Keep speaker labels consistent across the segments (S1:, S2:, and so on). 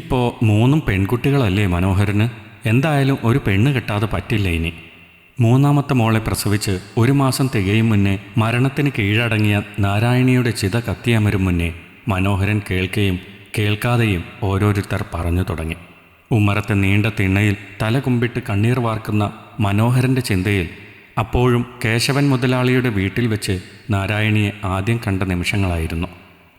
S1: ഇതിപ്പോൾ മൂന്നും പെൺകുട്ടികളല്ലേ മനോഹരന്? എന്തായാലും ഒരു പെണ്ണ് കിട്ടാതെ പറ്റില്ല ഇനി. മൂന്നാമത്തെ മോളെ പ്രസവിച്ച് ഒരു മാസം തികയും മുന്നേ മരണത്തിന് കീഴടങ്ങിയ നാരായണിയുടെ ചിത കത്തിയമരും മുന്നേ മനോഹരൻ കേൾക്കുകയും കേൾക്കാതെയും ഓരോരുത്തർ പറഞ്ഞു തുടങ്ങി. ഉമ്മറത്തെ നീണ്ട തിണ്ണയിൽ തല കുമ്പിട്ട് കണ്ണീർ വാർക്കുന്ന മനോഹരന്റെ ചിന്തയിൽ അപ്പോഴും കേശവൻ മുതലാളിയുടെ വീട്ടിൽ വെച്ച് നാരായണിയെ ആദ്യം കണ്ട നിമിഷങ്ങളായിരുന്നു.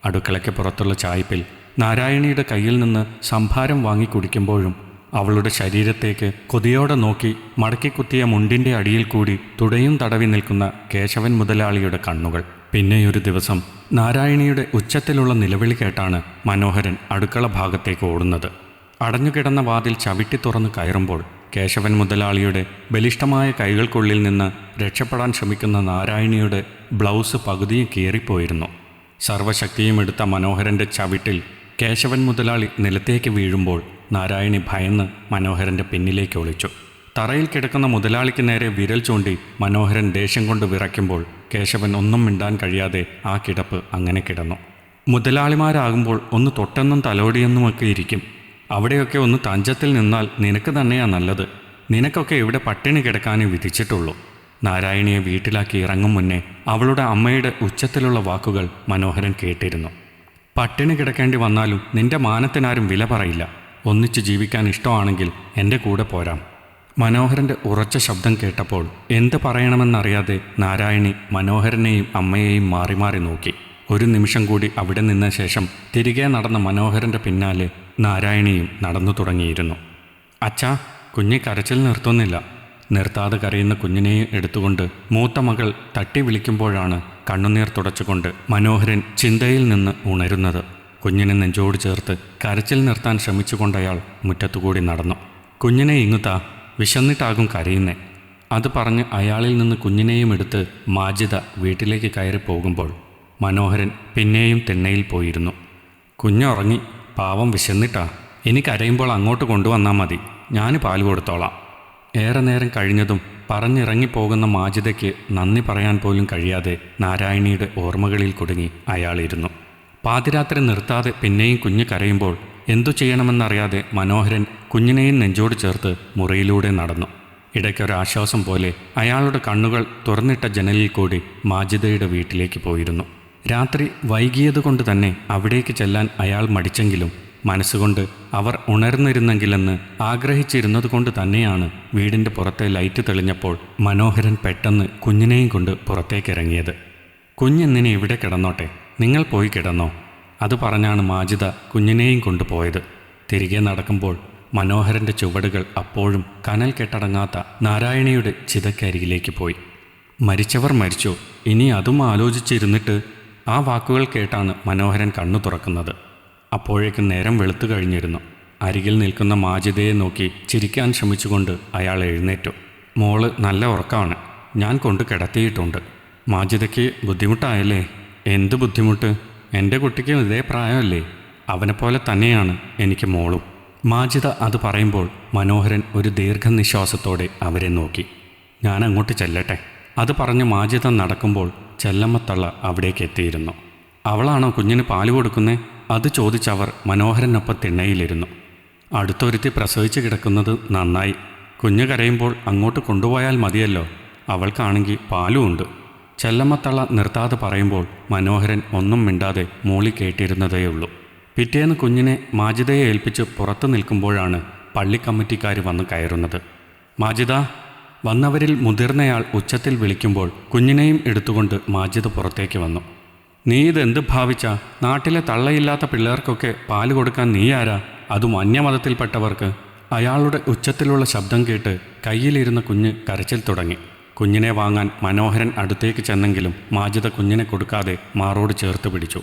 S1: അടുക്കളയ്ക്ക് പുറത്തുള്ള ചായ്പിൽ നാരായണിയുടെ കയ്യിൽ നിന്ന് സംഭാരം വാങ്ങി കുടിക്കുമ്പോഴും അവളുടെ ശരീരത്തേക്ക് കൊതിയോടെ നോക്കി മടക്കിക്കുത്തിയ മുണ്ടിന്റെ അടിയിൽ കൂടി തുടയും തടവി നിൽക്കുന്ന കേശവൻ മുതലാളിയുടെ കണ്ണുകൾ. പിന്നെയൊരു ദിവസം നാരായണിയുടെ ഉച്ചത്തിലുള്ള നിലവിളി കേട്ടാണ് മനോഹരൻ അടുക്കള ഭാഗത്തേക്ക് ഓടുന്നത്. അടഞ്ഞുകിടന്ന വാതിൽ ചവിട്ടി തുറന്ന് കയറുമ്പോൾ കേശവൻ മുതലാളിയുടെ ബലിഷ്ടമായ കൈകൾക്കുള്ളിൽ നിന്ന് രക്ഷപ്പെടാൻ ശ്രമിക്കുന്ന നാരായണിയുടെ ബ്ലൗസ് പകുതിയും കീറിപ്പോയിരുന്നു. സർവശക്തിയും എടുത്ത മനോഹരന്റെ ചവിട്ടിൽ കേശവൻ മുതലാളി നിലത്തേക്ക് വീഴുമ്പോൾ നാരായണി ഭയന്ന് മനോഹരന്റെ പിന്നിലേക്ക് ഒളിച്ചു. തറയിൽ കിടക്കുന്ന മുതലാളിക്ക് നേരെ വിരൽ ചൂണ്ടി മനോഹരൻ ദേഷ്യം കൊണ്ട് വിറയ്ക്കുമ്പോൾ കേശവൻ ഒന്നും മിണ്ടാൻ കഴിയാതെ ആ കിടപ്പ് അങ്ങനെ കിടന്നു. മുതലാളിമാരാകുമ്പോൾ ഒന്ന് തൊട്ടെന്നും തലോടിയെന്നുമൊക്കെ ഇരിക്കും. അവിടെയൊക്കെ ഒന്ന് തഞ്ചത്തിൽ നിന്നാൽ നിനക്ക് തന്നെയാ നല്ലത്. നിനക്കൊക്കെ ഇവിടെ പട്ടിണി കിടക്കാനേ വിധിച്ചിട്ടുള്ളൂ. നാരായണിയെ വീട്ടിലാക്കി ഇറങ്ങും മുന്നേ അവളുടെ അമ്മയുടെ ഉച്ചത്തിലുള്ള വാക്കുകൾ മനോഹരൻ കേട്ടിരുന്നു. പട്ടിണി കിടക്കേണ്ടി വന്നാലും നിന്റെ മാനത്തിനാരും വില പറയില്ല. ഒന്നിച്ച് ജീവിക്കാൻ ഇഷ്ടമാണെങ്കിൽ എന്റെ കൂടെ പോരാം. മനോഹരന്റെ ഉറച്ച ശബ്ദം കേട്ടപ്പോൾ എന്ത് പറയണമെന്നറിയാതെ നാരായണി മനോഹരനെയും അമ്മയെയും മാറി മാറി നോക്കി. ഒരു നിമിഷം കൂടി അവിടെ നിന്ന ശേഷം തിരികെ നടന്ന മനോഹരന്റെ പിന്നാലെ നാരായണിയും നടന്നു തുടങ്ങിയിരുന്നു. അച്ഛാ കുഞ്ഞി കരച്ചിൽ നിർത്തുന്നില്ല. നിർത്താതെ കരയുന്ന കുഞ്ഞിനെ എടുത്തുകൊണ്ട് മൂത്ത മകൾ തട്ടി വിളിക്കുമ്പോഴാണ് കണ്ണുനീർ തുടച്ചുകൊണ്ട് മനോഹരൻ ചിന്തയിൽ നിന്ന് ഉണരുന്നത്. കുഞ്ഞിനെ നെഞ്ചോട് ചേർത്ത് കരച്ചിൽ നിർത്താൻ ശ്രമിച്ചുകൊണ്ടയാൾ മുറ്റത്തുകൂടി നടന്നു. കുഞ്ഞിനെ ഇങ്ങുത്താ വിശന്നിട്ടാകും കരയുന്നേ. അത് പറഞ്ഞ് അയാളിൽ നിന്ന് കുഞ്ഞിനെയും എടുത്ത് മാജിദ വീട്ടിലേക്ക് കയറി പോകുമ്പോൾ മനോഹരൻ പിന്നെയും തിണ്ണയിൽ പോയിരുന്നു. കുഞ്ഞുറങ്ങി പാവം വിശന്നിട്ടാ. ഇനി കരയുമ്പോൾ അങ്ങോട്ട് കൊണ്ടുവന്നാൽ മതി. ഞാൻ പാൽ കൊടുത്തോളാം. ഏറെ നേരം കഴിഞ്ഞതും പറഞ്ഞിറങ്ങിപ്പോകുന്ന മാജിദയ്ക്ക് നന്ദി പറയാൻ പോലും കഴിയാതെ നാരായണിയുടെ ഓർമ്മകളിൽ കുടുങ്ങി അയാളിരുന്നു. പാതിരാത്രി നിർത്താതെ പിന്നെയും കുഞ്ഞ് കരയുമ്പോൾ എന്തു ചെയ്യണമെന്നറിയാതെ മനോഹരൻ കുഞ്ഞിനെയും നെഞ്ചോട് ചേർത്ത് മുറിയിലൂടെ നടന്നു. ഇടയ്ക്കൊരാശ്വാസം പോലെ അയാളുടെ കണ്ണുകൾ തുറന്നിട്ട ജനലിൽ കൂടി മാജിദയുടെ വീട്ടിലേക്ക് പോയിരുന്നു. രാത്രി വൈകിയതുകൊണ്ട് തന്നെ അവിടേക്ക് ചെല്ലാൻ അയാൾ മടിച്ചെങ്കിലും മനസ്സുകൊണ്ട് അവർ ഉണർന്നിരുന്നെങ്കിലെന്ന് ആഗ്രഹിച്ചിരുന്നതുകൊണ്ട് തന്നെയാണ് വീടിന്റെ പുറത്തെ ലൈറ്റ് തെളിഞ്ഞപ്പോൾ മനോഹരൻ പെട്ടെന്ന് കുഞ്ഞിനെയും കൊണ്ട് പുറത്തേക്കിറങ്ങിയത്. കുഞ്ഞെന്നിനെ ഇവിടെ കിടന്നോട്ടെ. നിങ്ങൾ പോയി കിടന്നോ. അത് പറഞ്ഞാണ് മാജിദ കുഞ്ഞിനെയും കൊണ്ടുപോയത് തിരികെ നടക്കുമ്പോൾ മനോഹരന്റെ ചുവടുകൾ അപ്പോഴും കനൽ കെട്ടടങ്ങാത്ത നാരായണിയുടെ ചിതക്കരികിലേക്ക് പോയി. മരിച്ചവർ മരിച്ചു. ഇനി അതും ആലോചിച്ചിരുന്നിട്ട് ആ വാക്കുകൾ കേട്ടാണ് മനോഹരൻ കണ്ണു തുറക്കുന്നത്. അപ്പോഴേക്കും നേരം വെളുത്തു കഴിഞ്ഞിരുന്നു. അരികിൽ നിൽക്കുന്ന മാജിദയെ നോക്കി ചിരിക്കാൻ ശ്രമിച്ചുകൊണ്ട് അയാൾ എഴുന്നേറ്റു. മോൾ നല്ല ഉറക്കമാണ് ഞാൻ കൊണ്ട് കിടത്തിയിട്ടുണ്ട്. മാജിദയ്ക്ക് ബുദ്ധിമുട്ടായല്ലേ? എന്ത് ബുദ്ധിമുട്ട്? എന്റെ കുട്ടിക്കും ഇതേ പ്രായമല്ലേ? അവനെപ്പോലെ തന്നെയാണ് എനിക്ക് മോളും. മാജിദ അത് പറയുമ്പോൾ മനോഹരൻ ഒരു ദീർഘനിശ്വാസത്തോടെ അവരെ നോക്കി. ഞാൻ അങ്ങോട്ട് ചെല്ലട്ടെ. അത് പറഞ്ഞ് മാജിദ നടക്കുമ്പോൾ ചെല്ലമ്മത്തള്ള അവിടേക്ക് എത്തിയിരുന്നു. അവളാണോ കുഞ്ഞിന് പാൽ കൊടുക്കുന്നേ? അത് ചോദിച്ചവർ മനോഹരനൊപ്പം തിണ്ണയിലിരുന്നു. അടുത്തൊരുത്തി പ്രസവിച്ച് കിടക്കുന്നത് നന്നായി. കുഞ്ഞ് കരയുമ്പോൾ അങ്ങോട്ട് കൊണ്ടുപോയാൽ മതിയല്ലോ. അവൾക്കാണെങ്കിൽ പാലും ഉണ്ട് ചെല്ലമ്മത്തള്ള നിർത്താതെ പറയുമ്പോൾ മനോഹരൻ ഒന്നും മിണ്ടാതെ മൂളി കേട്ടിരുന്നതേയുള്ളൂ. പിറ്റേന്ന് കുഞ്ഞിനെ മാജിദയെ ഏൽപ്പിച്ച് പുറത്തു നിൽക്കുമ്പോഴാണ് പള്ളി കമ്മിറ്റിക്കാർ വന്ന് കയറുന്നത്. മാജിദ വന്നവരിൽ മുതിർന്നയാൾ ഉച്ചത്തിൽ വിളിക്കുമ്പോൾ കുഞ്ഞിനെയും എടുത്തുകൊണ്ട് മാജിദ് പുറത്തേക്ക് വന്നു. നീ ഇതെന്ത് ഭാവിച്ച? നാട്ടിലെ തള്ളയില്ലാത്ത പിള്ളേർക്കൊക്കെ പാൽ കൊടുക്കാൻ നീ ആരാ? അതും അന്യമതത്തിൽപ്പെട്ടവർക്ക്. അയാളുടെ ഉച്ചത്തിലുള്ള ശബ്ദം കേട്ട് കയ്യിലിരുന്ന കുഞ്ഞ് കരച്ചിൽ തുടങ്ങി. കുഞ്ഞിനെ വാങ്ങാൻ മനോഹരൻ അടുത്തേക്ക് ചെന്നെങ്കിലും മാജിത കുഞ്ഞിനെ കൊടുക്കാതെ മാറോട് ചേർത്ത് പിടിച്ചു.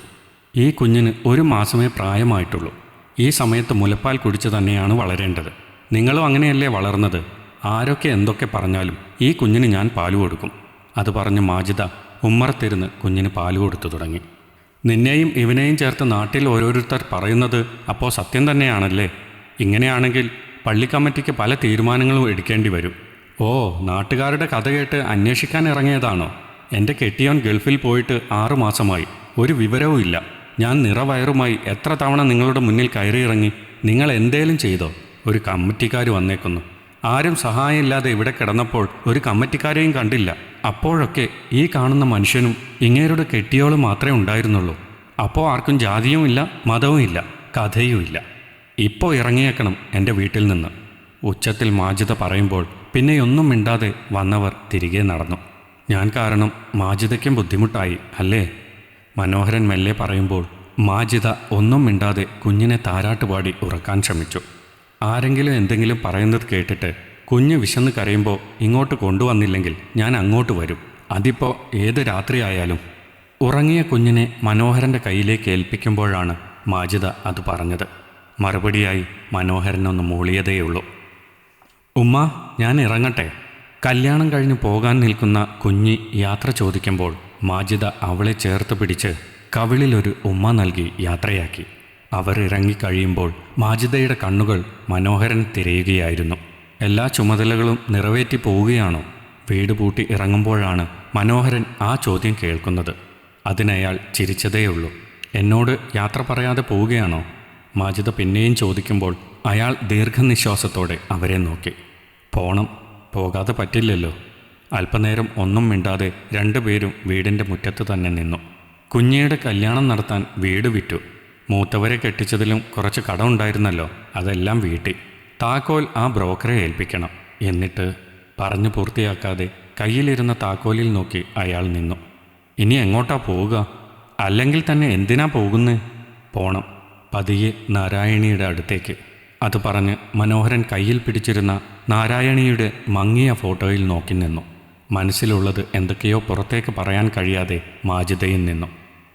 S1: ഈ കുഞ്ഞിന് ഒരു മാസമേ പ്രായമായിട്ടുള്ളൂ. ഈ സമയത്ത് മുലപ്പാൽ കുടിച്ച് തന്നെയാണ് വളരേണ്ടത്. നിങ്ങളും അങ്ങനെയല്ലേ വളർന്നത്? ആരൊക്കെ എന്തൊക്കെ പറഞ്ഞാലും ഈ കുഞ്ഞിന് ഞാൻ പാൽ കൊടുക്കും. അത് പറഞ്ഞ് മാജിദ ഉമ്മറത്തിരുന്ന് കുഞ്ഞിന് പാൽ കൊടുത്തു തുടങ്ങി. നിന്നെയും ഇവനെയും ചേർത്ത് നാട്ടിൽ ഓരോരുത്തർ പറയുന്നത് അപ്പോൾ സത്യം തന്നെയാണല്ലേ? ഇങ്ങനെയാണെങ്കിൽ പള്ളി കമ്മിറ്റിക്ക് പല തീരുമാനങ്ങളും എടുക്കേണ്ടി വരും. ഓ നാട്ടുകാരുടെ കഥ കേട്ട് അന്വേഷിക്കാൻ ഇറങ്ങിയതാണോ? എന്റെ കെട്ടിയോൻ ഗൾഫിൽ പോയിട്ട് ആറുമാസമായി ഒരു വിവരവും ഇല്ല. ഞാൻ നിറവയറുമായി എത്ര തവണ നിങ്ങളുടെ മുന്നിൽ കയറിയിറങ്ങി നിങ്ങൾ എന്തേലും ചെയ്തോ? ഒരു കമ്മിറ്റിക്കാർ വന്നേക്കുന്നു. ആരും സഹായമില്ലാതെ ഇവിടെ കിടന്നപ്പോൾ ഒരു കമ്മറ്റിക്കാരെയും കണ്ടില്ല. അപ്പോഴൊക്കെ ഈ കാണുന്ന മനുഷ്യനും ഇങ്ങേരുടെ കെട്ടിയോളും മാത്രമേ ഉണ്ടായിരുന്നുള്ളൂ. അപ്പോൾ ആർക്കും ജാതിയും ഇല്ല മതവും ഇല്ല കഥയും ഇല്ല. ഇപ്പോൾ ഇറങ്ങിയേക്കണം എന്റെ വീട്ടിൽ നിന്ന്. ഉച്ചത്തിൽ മാജിദ പറയുമ്പോൾ പിന്നെയൊന്നും മിണ്ടാതെ വന്നവർ തിരികെ നടന്നു. ഞാൻ കാരണം മാജിതയ്ക്കും ബുദ്ധിമുട്ടായി അല്ലേ? മനോഹരൻ മെല്ലെ പറയുമ്പോൾ മാജിദ ഒന്നും മിണ്ടാതെ കുഞ്ഞിനെ താരാട്ടുപാടി ഉറക്കാൻ ശ്രമിച്ചു. ആരെങ്കിലും എന്തെങ്കിലും പറയുന്നത് കേട്ടിട്ട് കുഞ്ഞ് വിശന്ന് കരയുമ്പോൾ ഇങ്ങോട്ട് കൊണ്ടുവന്നില്ലെങ്കിൽ ഞാൻ അങ്ങോട്ട് വരും. അതിപ്പോൾ ഏത് രാത്രിയായാലും ഉറങ്ങിയ കുഞ്ഞിനെ മനോഹരന്റെ കയ്യിലേക്ക് ഏൽപ്പിക്കുമ്പോഴാണ് മാജിദ അത് പറഞ്ഞത്. മറുപടിയായി മനോഹരനൊന്ന് മൂളിയതേയുള്ളൂ. ഉമ്മ ഞാൻ ഇറങ്ങട്ടെ. കല്യാണം കഴിഞ്ഞ് പോകാൻ നിൽക്കുന്ന കുഞ്ഞി യാത്ര ചോദിക്കുമ്പോൾ മാജിദ അവളെ ചേർത്ത് പിടിച്ച് കവിളിലൊരു ഉമ്മ നൽകി യാത്രയാക്കി. അവർ ഇറങ്ങിക്കഴിയുമ്പോൾ മാജിദയുടെ കണ്ണുകൾ മനോഹരൻ തിരയുകയായിരുന്നു. എല്ലാ ചുമതലകളും നിറവേറ്റി പോവുകയാണോ? വീട് പൂട്ടി ഇറങ്ങുമ്പോഴാണ് മനോഹരൻ ആ ചോദ്യം കേൾക്കുന്നത്. അതിനയാൾ ചിരിച്ചതേയുള്ളൂ. എന്നോട് യാത്ര പറയാതെ പോവുകയാണോ? മാജിദ പിന്നെയും ചോദിക്കുമ്പോൾ അയാൾ ദീർഘനിശ്വാസത്തോടെ അവരെ നോക്കി. പോണം പോകാതെ പറ്റില്ലല്ലോ. അല്പനേരം ഒന്നും മിണ്ടാതെ രണ്ടുപേരും വീടിന്റെ മുറ്റത്ത് തന്നെ നിന്നു. കുഞ്ഞിയുടെ കല്യാണം നടത്താൻ വീട് വിറ്റു. മൂത്തവരെ കെട്ടിച്ചതിലും കുറച്ച് കടമുണ്ടായിരുന്നല്ലോ അതെല്ലാം വീട്ടി. താക്കോൽ ആ ബ്രോക്കറെ ഏൽപ്പിക്കണം. എന്നിട്ട് പറഞ്ഞു പൂർത്തിയാക്കാതെ കയ്യിലിരുന്ന താക്കോലിൽ നോക്കി അയാൾ നിന്നു. ഇനി എങ്ങോട്ടാ പോവുക? അല്ലെങ്കിൽ തന്നെ എന്തിനാ പോകുന്നേ? പോണം. പതിയെ നാരായണിയുടെ അടുത്തേക്ക്. അത് പറഞ്ഞ് മനോഹരൻ കയ്യിൽ പിടിച്ചിരുന്ന നാരായണിയുടെ മങ്ങിയ ഫോട്ടോയിൽ നോക്കി നിന്നു. മനസ്സിലുള്ളത് എന്തൊക്കെയോ പുറത്തേക്ക് പറയാൻ കഴിയാതെ മാജിദയിൽ നിന്നു.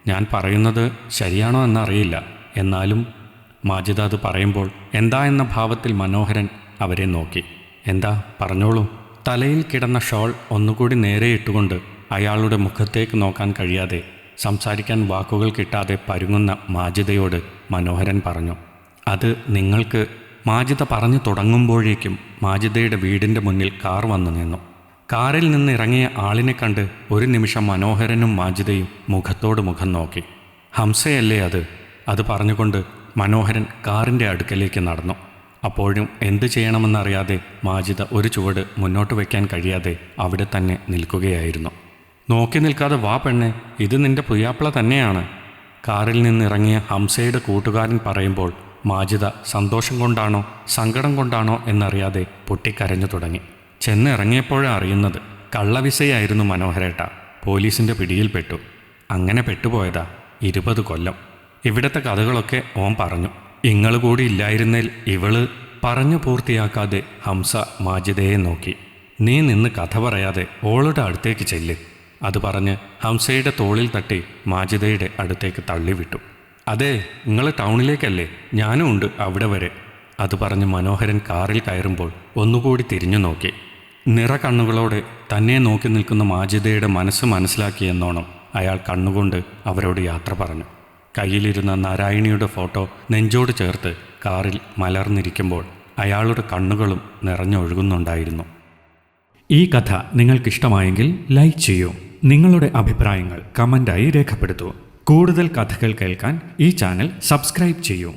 S1: ഞാൻ പറയുന്നത് ശരിയാണോ എന്നറിയില്ല. എന്നാലും മാജിദ അത് പറയുമ്പോൾ എന്താ എന്ന ഭാവത്തിൽ മനോഹരൻ അവരെ നോക്കി. എന്താ പറഞ്ഞോളൂ. തലയിൽ കിടന്ന ഷോൾ ഒന്നുകൂടി നേരെ ഇട്ടുകൊണ്ട് അയാളുടെ മുഖത്തേക്ക് നോക്കാൻ കഴിയാതെ സംസാരിക്കാൻ വാക്കുകൾ കിട്ടാതെ പരുങ്ങുന്ന മാജിദയോട് മനോഹരൻ പറഞ്ഞു അത് നിങ്ങൾക്ക് മാജിദ പറഞ്ഞു തുടങ്ങുമ്പോഴേക്കും മാജിദയുടെ വീടിന്റെ മുന്നിൽ കാർ വന്നു നിന്നു. കാറിൽ നിന്ന് ഇറങ്ങിയ ആളിനെ കണ്ട് ഒരു നിമിഷം മനോഹരനും മാജിദയും മുഖത്തോട് മുഖം നോക്കി. ഹംസയല്ലേ അത്? അത് പറഞ്ഞുകൊണ്ട് മനോഹരൻ കാറിന്റെ അടുക്കലേക്ക് നടന്നു. അപ്പോഴും എന്തു ചെയ്യണമെന്നറിയാതെ മാജിദ ഒരു ചുവട് മുന്നോട്ട് വയ്ക്കാൻ കഴിയാതെ അവിടെ തന്നെ നിൽക്കുകയായിരുന്നു. നോക്കി നിൽക്കാതെ വാ പെണ്ണെ ഇത് നിന്റെ പുയ്യാപ്പിള തന്നെയാണ്. കാറിൽ നിന്നിറങ്ങിയ ഹംസയുടെ കൂട്ടുകാരൻ പറയുമ്പോൾ മാജിദ സന്തോഷം കൊണ്ടാണോ സങ്കടം കൊണ്ടാണോ എന്നറിയാതെ പൊട്ടിക്കരഞ്ഞു തുടങ്ങി. ചെന്നിറങ്ങിയപ്പോഴാണ് അറിയുന്നത് കള്ളവിസയായിരുന്നു മനോഹരേട്ട. പോലീസിന്റെ പിടിയിൽപ്പെട്ടു. അങ്ങനെ പെട്ടുപോയതാ ഇരുപത് കൊല്ലം. ഇവിടത്തെ കഥകളൊക്കെ ഓൻ പറഞ്ഞു. ഇങ്ങൾ കൂടി ഇല്ലായിരുന്നേൽ ഇവൾ പറഞ്ഞു പൂർത്തിയാക്കാതെ ഹംസ മാജിദയെ നോക്കി. നീ നിന്ന് കഥ പറയാതെ ഓളുടെ അടുത്തേക്ക് ചെല്ല്. അത് പറഞ്ഞ് ഹംസയുടെ തോളിൽ തട്ടി മാജിദയുടെ അടുത്തേക്ക് തള്ളിവിട്ടു. അതെ നിങ്ങൾ ടൗണിലേക്കല്ലേ? ഞാനും ഉണ്ട് അവിടെ വരെ. അത് പറഞ്ഞ് മനോഹരൻ കാറിൽ കയറുമ്പോൾ ഒന്നുകൂടി തിരിഞ്ഞു നോക്കി. നിറ കണ്ണുകളോടെ തന്നെ നോക്കി നിൽക്കുന്ന മാജിദയുടെ മനസ്സ് മനസ്സിലാക്കിയെന്നോണം അയാൾ കണ്ണുകൊണ്ട് അവരോട് യാത്ര പറഞ്ഞു. കയ്യിലിരുന്ന നാരായണിയുടെ ഫോട്ടോ നെഞ്ചോട് ചേർത്ത് കാറിൽ മലർന്നിരിക്കുമ്പോൾ അയാളുടെ കണ്ണുകളും നിറഞ്ഞൊഴുകുന്നുണ്ടായിരുന്നു. ഈ കഥ നിങ്ങൾക്കിഷ്ടമായെങ്കിൽ ലൈക്ക് ചെയ്യൂ. നിങ്ങളുടെ അഭിപ്രായങ്ങൾ കമന്റായി രേഖപ്പെടുത്തൂ. കൂടുതൽ കഥകൾ കേൾക്കാൻ ഈ ചാനൽ സബ്സ്ക്രൈബ് ചെയ്യൂ.